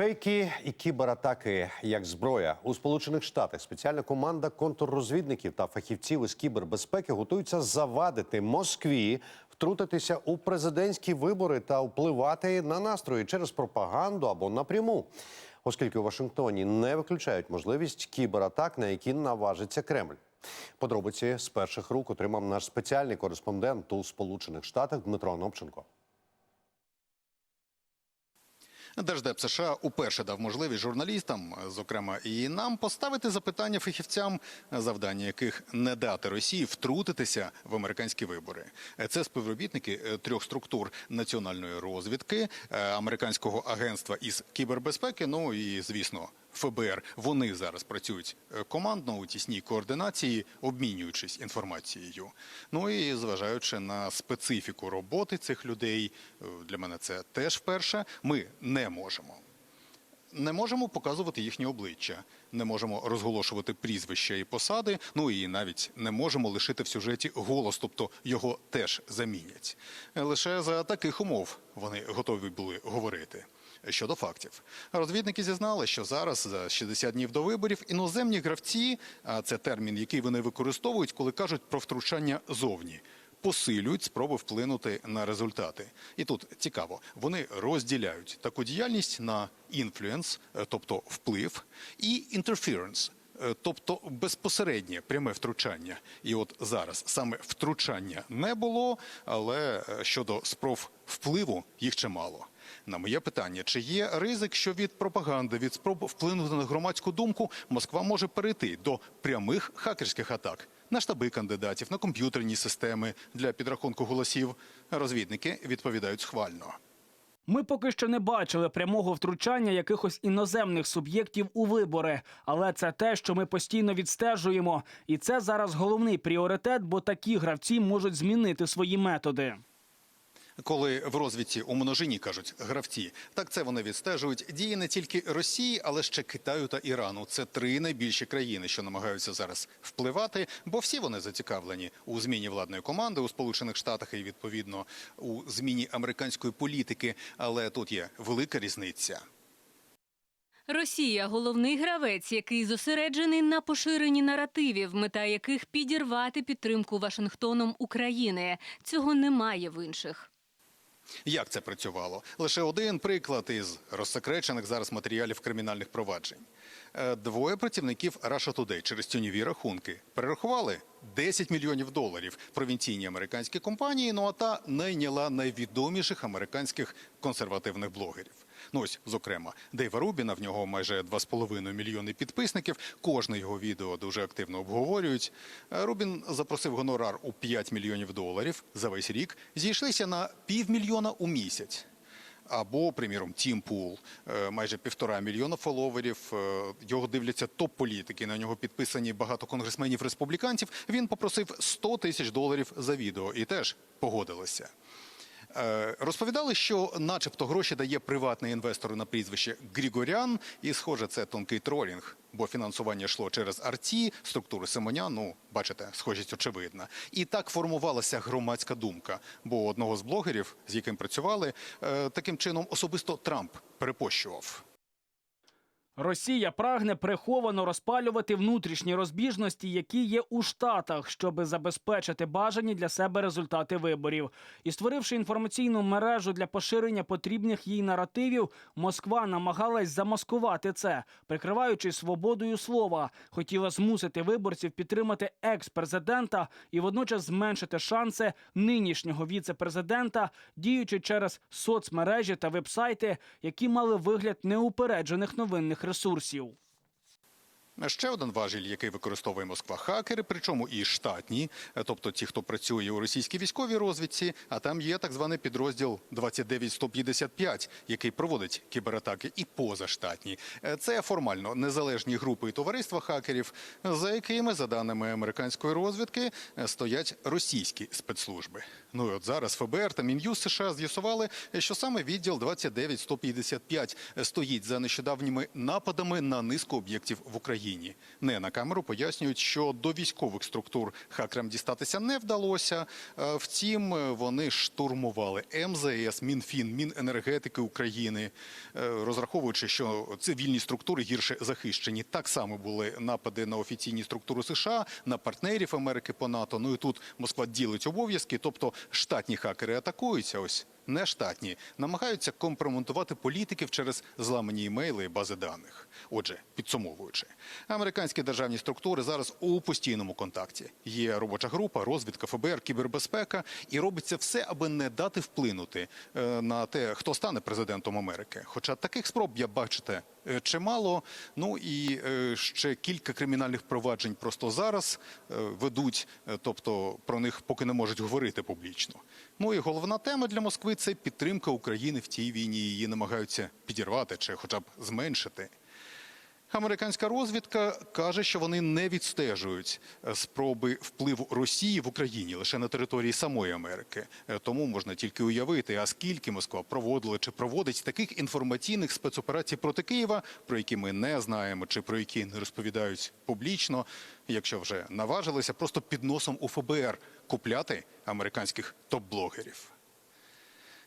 Діпфейки і кібератаки як зброя у Сполучених Штатах. Спеціальна команда контррозвідників та фахівців із кібербезпеки готуються завадити Москві втрутитися у президентські вибори та впливати на настрої через пропаганду або напряму. Оскільки у Вашингтоні не виключають можливість кібератак, на які наважиться Кремль. Подробиці з перших рук отримав наш спеціальний кореспондент у Сполучених Штатах Дмитро Анопченко. Держдеп США уперше дав можливість журналістам, зокрема і нам, поставити запитання фахівцям, завдання яких не дати Росії втрутитися в американські вибори. Це співробітники е, трьох структур національної розвідки, е, американського агентства із кібербезпеки. Ну і звісно. ФБР вони зараз працюють е, командно у тісній координації, обмінюючись інформацією. Ну і зважаючи на специфіку роботи цих людей, е, для мене це теж вперше. Ми не можемо. Не можемо показувати їхні обличчя, не можемо розголошувати прізвища і посади. Ну і навіть не можемо лишити в сюжеті голос, тобто його теж замінять. Лише за таких умов вони готові були говорити. Щодо фактів, розвідники зізнали, що зараз за 60 днів до виборів іноземні гравці, а це термін, який вони використовують, коли кажуть про втручання зовні. Посилюють спроби вплинути на результати, і тут цікаво, вони розділяють таку діяльність на інфлюенс, тобто вплив, і інтерференс, тобто безпосереднє пряме втручання. І от зараз саме втручання не було, але е, щодо спроб впливу їх чимало. На моє питання, чи є ризик, що від пропаганди, від спроб вплинути на громадську думку, Москва може перейти до прямих хакерських атак на штаби кандидатів, на комп'ютерні системи для підрахунку голосів? Розвідники відповідають схвально. Ми поки що не бачили прямого втручання якихось іноземних суб'єктів у вибори, але це те, що ми постійно відстежуємо, і це зараз головний пріоритет, бо такі гравці можуть змінити свої методи. Коли в розвідці у множині кажуть гравці, так це вони відстежують дії не тільки Росії, але ще Китаю та Ірану. Це три найбільші країни, що намагаються зараз впливати, бо всі вони зацікавлені у зміні владної команди у Сполучених Штатах і відповідно у зміні американської політики. Але тут є велика різниця. Росія головний гравець, який зосереджений на поширенні наративів, мета яких підірвати підтримку Вашингтоном України. Цього немає в інших. Як це працювало? Лише один приклад із розсекречених зараз матеріалів кримінальних проваджень. Е, Двоє працівників Russia Today через тюніві рахунки перерахували 10 мільйонів доларів провінційній американській компанії. Ну а та найняла найвідоміших американських консервативних блогерів. Ну ось, зокрема, Дейва Рубіна, в нього майже 2,5 мільйони підписників. Кожне його відео дуже активно обговорюють. Е, Рубін запросив гонорар у 5 мільйонів доларів за весь рік. Зійшлися на півмільйона у місяць. Або, приміром, Тім Пул, е, майже півтора мільйона фоловерів. е, Його дивляться топ-політики. На нього підписані багато конгресменів республіканців. Він попросив 100 тисяч доларів за відео і теж погодилися. Е, Розповідали, що, начебто, гроші дає приватний інвестор на прізвище Грігорян, і, схоже, це тонкий тролінг, бо фінансування йшло через Арті, структури Симоня. Ну, бачите, схожість очевидна. І так формувалася громадська думка. Бо одного з блогерів, з яким працювали, е, таким чином особисто Трамп перепощував. Росія прагне приховано розпалювати внутрішні розбіжності, які є у штатах, щоб забезпечити бажані для себе результати виборів. І створивши інформаційну мережу для поширення потрібних їй наративів, Москва намагалась замаскувати це, прикриваючись свободою слова, хотіла змусити виборців підтримати екс-президента і водночас зменшити шанси нинішнього віце-президента, діючи через соцмережі та вебсайти, які мали вигляд неупереджених новинних ресурсів. Ще один важіль, який використовує Москва хакери, причому і штатні, е, тобто ті, хто працює у російській військовій розвідці, а там є так званий підрозділ 29155, який проводить кібератаки і позаштатні. Е, Це формально незалежні групи і товариства хакерів, за якими, за даними американської розвідки, е, стоять російські спецслужби. Ну і от зараз ФБР та Мін'юз США з'ясували, що саме відділ 29155 стоїть за нещодавніми нападами на низку об'єктів в Україні. Україні. Не на камеру пояснюють, що до військових структур хакерам дістатися не вдалося. Е, Втім, е, вони штурмували МЗС, Мінфін, Міненергетики України, е, розраховуючи, що цивільні структури гірше захищені. Так само були напади на офіційні структури США, на партнерів Америки по НАТО. Ну і тут Москва ділить обов'язки, тобто штатні хакери атакуються. Ось нештатні намагаються компрометувати політиків через зламані імейли і бази даних. Отже, підсумовуючи, американські державні структури зараз у постійному контакті. Є робоча група, розвідка, ФБР, кібербезпека, і робиться все, аби не дати вплинути е, на те, хто стане президентом Америки. Хоча таких спроб я бачите е, чимало. Ну і е, ще кілька кримінальних проваджень просто зараз ведуть, тобто про них поки не можуть говорити публічно. Ну і головна тема для Москви це підтримка України в цій війні. Її намагаються підірвати чи хоча б зменшити. Американська розвідка каже, що вони не відстежують е, спроби впливу Росії в Україні лише на території самої Америки. Е, Тому можна тільки уявити, а скільки Москва проводила чи проводить таких інформаційних спецоперацій проти Києва, про які ми не знаємо, чи про які не розповідають публічно, якщо вже наважилися, просто під носом у ФБР купляти американських топ-блогерів.